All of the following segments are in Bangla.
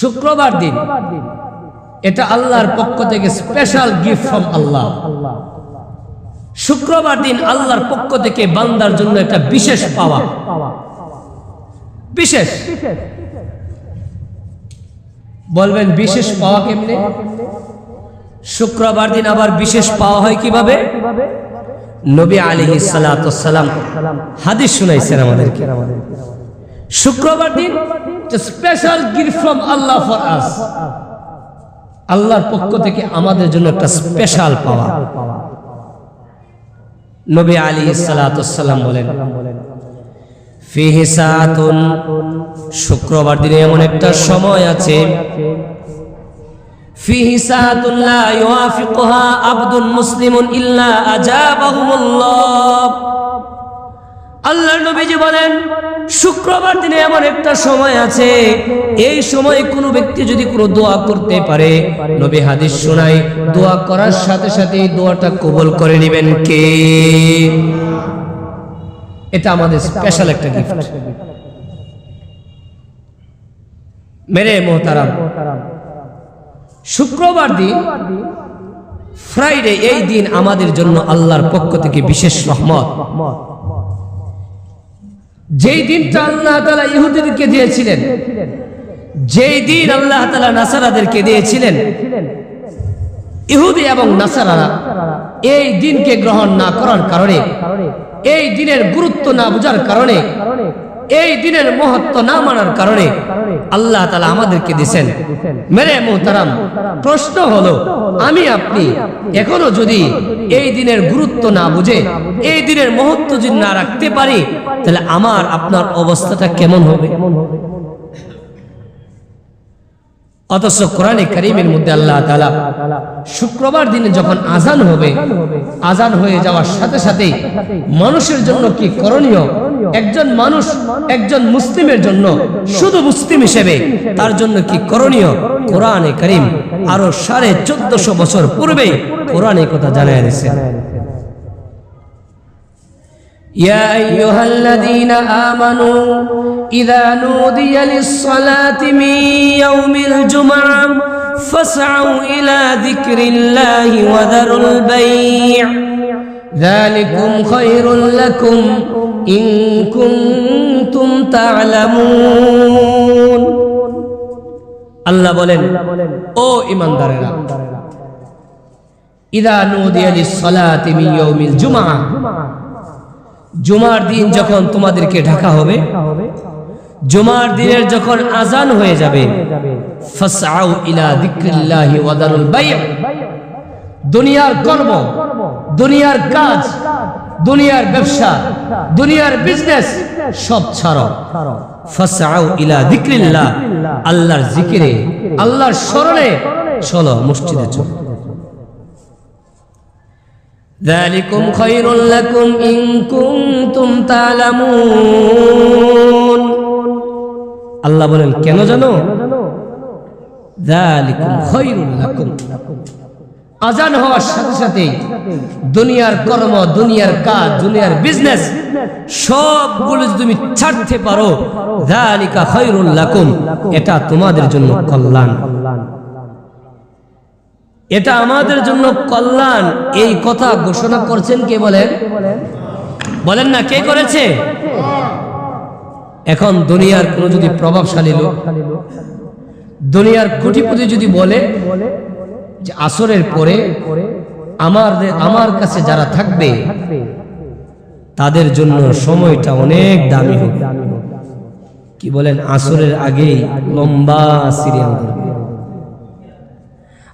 শুক্রবার দিন। এটা আল্লাহর পক্ষ থেকে স্পেশাল গিফট ফ্রম আল্লাহ শুক্রবার দিন আল্লাহর পক্ষ থেকে বান্দার জন্য একটা বিশেষ পাওয়া। বিশেষ। বলবেন বিশেষ পাওয়া কেমনে? শুক্রবার দিন আবার বিশেষ পাওয়া হয় কীভাবে? নবী সালাম। হাদিস শুনাইছেন আমাদেরকে। শুক্রবার দিন special gift from Allah for us আল্লাহর পক্ষ থেকে আমাদের জন্য একটা স্পেশাল পাওয়া। নবী আলী সালাম বলেন, ফিহি সাআতুন শুক্রবার দিনে এমন একটা সময় আছে। ফিহি সাআতুন লা ইউয়াফিকুহা আবদুন মুসলিমুন ইল্লা আজাবাহুমুল্লাহ। আল্লাহর নবীজি বলেন শুক্রবার দিনে এমন একটা সময় আছে এই সময় কোনো ব্যক্তি যদি কোনো দোয়া করতে পারে নবী হাদিস শোনায় দোয়া করার সাথে সাথে এই দোয়াটা কবুল করে নেবেন কে? এটা আমাদের স্পেশাল একটা গিফট মেরে মোহতারাম শুক্রবার দিন ফ্রাইডে এই দিন আমাদের জন্য আল্লাহর পক্ষ থেকে বিশেষ রহমত। যেই দিনটা আল্লাহ তালা ইহুদিদেরকে দিয়েছিলেন, যেই দিন আল্লাহ তালা নাসারাদেরকে দিয়েছিলেন, ইহুদি এবং নাসারারা এই দিনকে গ্রহণ না করার কারণে, এই দিনের গুরুত্ব না বোঝার কারণে এই দিনের মহত্ব না মানার কারণে আল্লাহ তালা আমাদেরকে দিছেন মেরে মোহতারাম, প্রশ্ন হলো, আমি আপনি এখনও যদি এই দিনের গুরুত্ব না বুঝে, এই দিনের মহত্ব যদি না রাখতে পারি, তাহলে আমার, আপনার অবস্থাটা কেমন হবে? অথচ কোরআনে করিমের মধ্যে আল্লাহ তালা শুক্রবার দিনে যখন আজান হবে আজান হয়ে যাওয়ার সাথে সাথে মানুষের জন্য কি করণীয় একজন মানুষ একজন মুসলিমের জন্য শুধু মুসলিম হিসেবে তার জন্য কি করণীয় কোরআনে করিম আরো সাড়ে চোদ্দশো বছর পূর্বে কোরআনে কথা জানাই দিয়েছে يا أيها الذين آمنوا إذا نودي للصلاة من يوم الجمعة فاسعوا إلى ذكر الله وذروا البيع ذلكم خير لكم إن كنتم تعلمون আল্লাহ বলেন ও ইমানদারেরা ইদা নুদিয়া লিস-সালাতি মিন ইয়াউমিল জুমআ জুমার দিন যখন তোমাদেরকে ঢাকা হবে জুমার দিনের যখন আজান হয়ে যাবে ফাসআউ ইলা যিকরিল্লাহি ওয়া দারুল বাই' দুনিয়ার কর্ম দুনিয়ার কাজ দুনিয়ার ব্যবসা দুনিয়ার বিজনেস সব ছাড়ো ফাসআউ ইলা যিকরিল্লাহ আল্লাহর জিকিরে আল্লাহর স্মরণে চলো মসজিদে চলো ذلكم خير لكم إن كنتم تعلمون আল্লাহ বলেন কেন জানো ذلكم خير لكم আজান হওয়ার সাথে সাথে দুনিয়ার কর্ম, দুনিয়ার কাজ, দুনিয়ার বিজনেস সবগুলো তুমি ছাড়তে পারো লাকুম। এটা তোমাদের জন্য কল্যাণ। এটা আমাদের জন্য কল্যাণ। এই কথা ঘোষণা করছেন কে বলেন? বলেন না, কে করেছে? এখন দুনিয়ার কোনো যদি প্রভাবশালী লোক, দুনিয়ার কোটিপতি যদি বলে যে আসরের পরে আমার আমার কাছে যারা থাকবে, তাদের জন্য সময়টা অনেক দামি হবে কি বলেন? আসরের আগেই লম্বা সিরিয়াল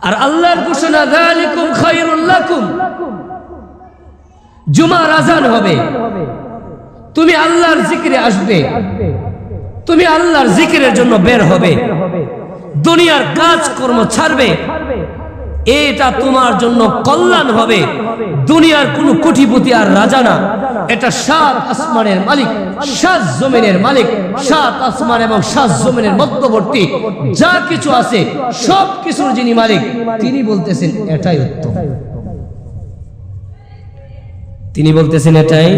আর আল্লাহর ঘোষণা, যালিকুম খায়রুল লাকুম। জুমার আজান হবে। তুমি আল্লাহর জিকিরে আসবে। তুমি আল্লাহর জিকিরের জন্য বের হবে। দুনিয়ার কাজ কর্ম ছাড়বে। এটা তোমার জন্য কল্যাণ হবে। দুনিয়ার কোন কোটিপতি আর রাজা না। এটা সাত আসমানের মালিক, সাত জমিনের মালিক, সাত আসমান এবং সাত জমিনের মধ্যবর্তী। যা কিছু আছে, সব কিছুর যিনি মালিক, তিনি বলতেছেন এটাই উত্তম। তিনি বলতেছেন এটাই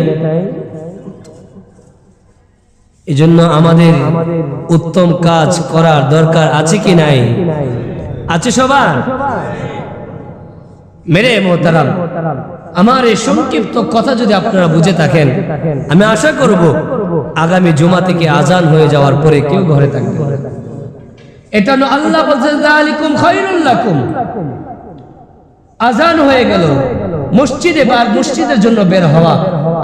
এই জন্য আমাদের উত্তম কাজ করার দরকার আছে কি নাই? আছে সবার? মেরে মোহতারাম আমার এই সংক্ষিপ্ত কথা যদি আপনারা বুঝে থাকেন, আমি আশা করব আগামী জুমা থেকে আজান হয়ে যাওয়ার পরে কেউ ঘরে থাকবে। এটা আল্লাহ আজান হয়ে গেল। মসজিদে বা মসজিদের জন্য বের হওয়া,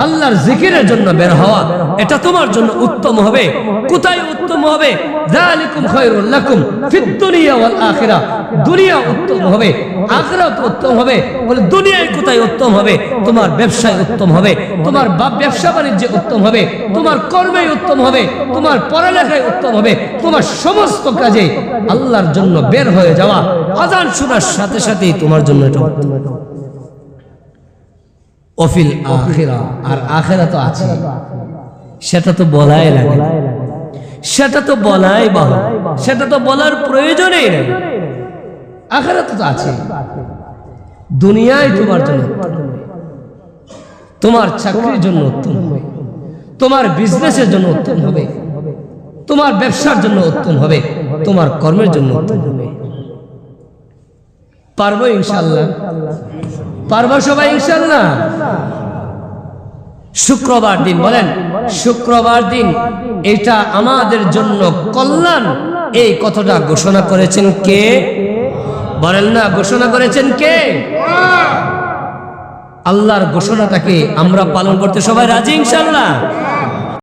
আল্লাহর জিকিরের জন্য বের হওয়া, এটা তোমার জন্য উত্তম হবে। কোথায় উত্তম হবে? তোমার ব্যবসায় উত্তম হবে, তোমার ব্যবসা বাণিজ্যে উত্তম হবে, তোমার উত্তম হবে, তোমার পড়ালেখায় উত্তম হবে, তোমার সমস্ত কাজে আল্লাহর জন্য বের হয়ে যাওয়া। আজান শোনার সাথে সাথেই তোমার জন্য এটা উত্তম। অফিল আখিরা, আর আখেরা তো আছে সেটা তো বলাই লাগে। সেটা তো বলাই বাহ সেটা তো বলার প্রয়োজনেই নেই। আখেরা তো আছে দুনিয়ায় তোমার জন্য তোমার চাকরির জন্য উত্তম হবে। তোমার বিজনেসের জন্য উত্তম হবে। তোমার ব্যবসার জন্য উত্তম হবে। তোমার কর্মের জন্য উত্তম হবে। পারব ইনশাল্লাহ পারব সবাই ইনশাল্লাহ শুক্রবার দিন, বলেন, শুক্রবার দিন, এটা আমাদের জন্য কল্যাণ। এই কথাটা ঘোষণা করেছেন কে? বলেন না, ঘোষণা করেছেন কে? আল্লাহর ঘোষণাটাকে আমরা পালন করতে সবাই রাজি ইনশাল্লাহ